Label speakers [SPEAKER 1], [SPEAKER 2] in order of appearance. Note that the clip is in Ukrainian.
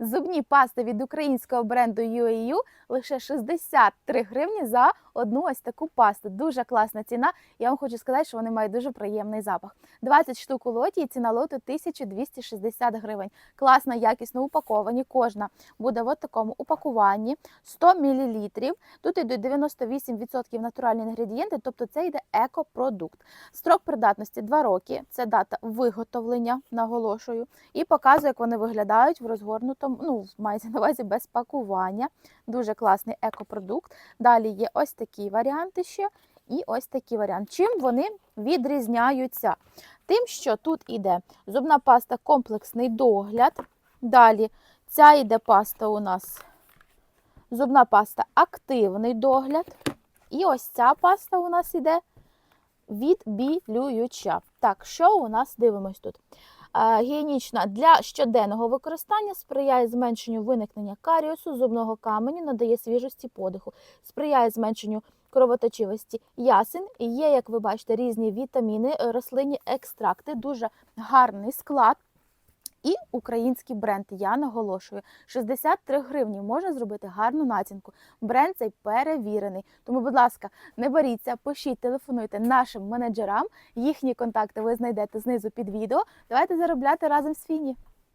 [SPEAKER 1] Зубні пасти від українського бренду UAU лише 63 гривні за одну ось таку пасту. Дуже класна ціна. Я вам хочу сказати, що вони мають дуже приємний запах. 20 штук у лоті і ціна лоту 1260 гривень. Класно, якісно упаковані. Кожна буде в такому упакуванні 100 мл. Тут йдуть 98% натуральні інгредієнти, тобто це йде екопродукт. Строк придатності 2 роки. Це дата виготовлення, наголошую, і показую, як вони виглядають в розгорнутому, ну, мається на увазі без пакування. Дуже класний екопродукт. Далі є ось такі варіанти ще. І ось такий варіант. Чим вони відрізняються? Тим, що тут іде зубна паста комплексний догляд. Далі ця йде паста у нас зубна паста активний догляд. І ось ця паста у нас іде відбілююча. Так, що у нас дивимось тут? Гігієнічна для щоденного використання сприяє зменшенню виникнення каріусу, зубного каменю, надає свіжості подиху, сприяє зменшенню кровоточивості ясен. Є, як ви бачите, різні вітаміни, рослинні екстракти, дуже гарний склад. І український бренд, я наголошую, 63 гривні можна зробити гарну націнку. Бренд цей перевірений. Тому, будь ласка, не боріться, пишіть, телефонуйте нашим менеджерам. Їхні контакти ви знайдете знизу під відео. Давайте заробляти разом з Фіні.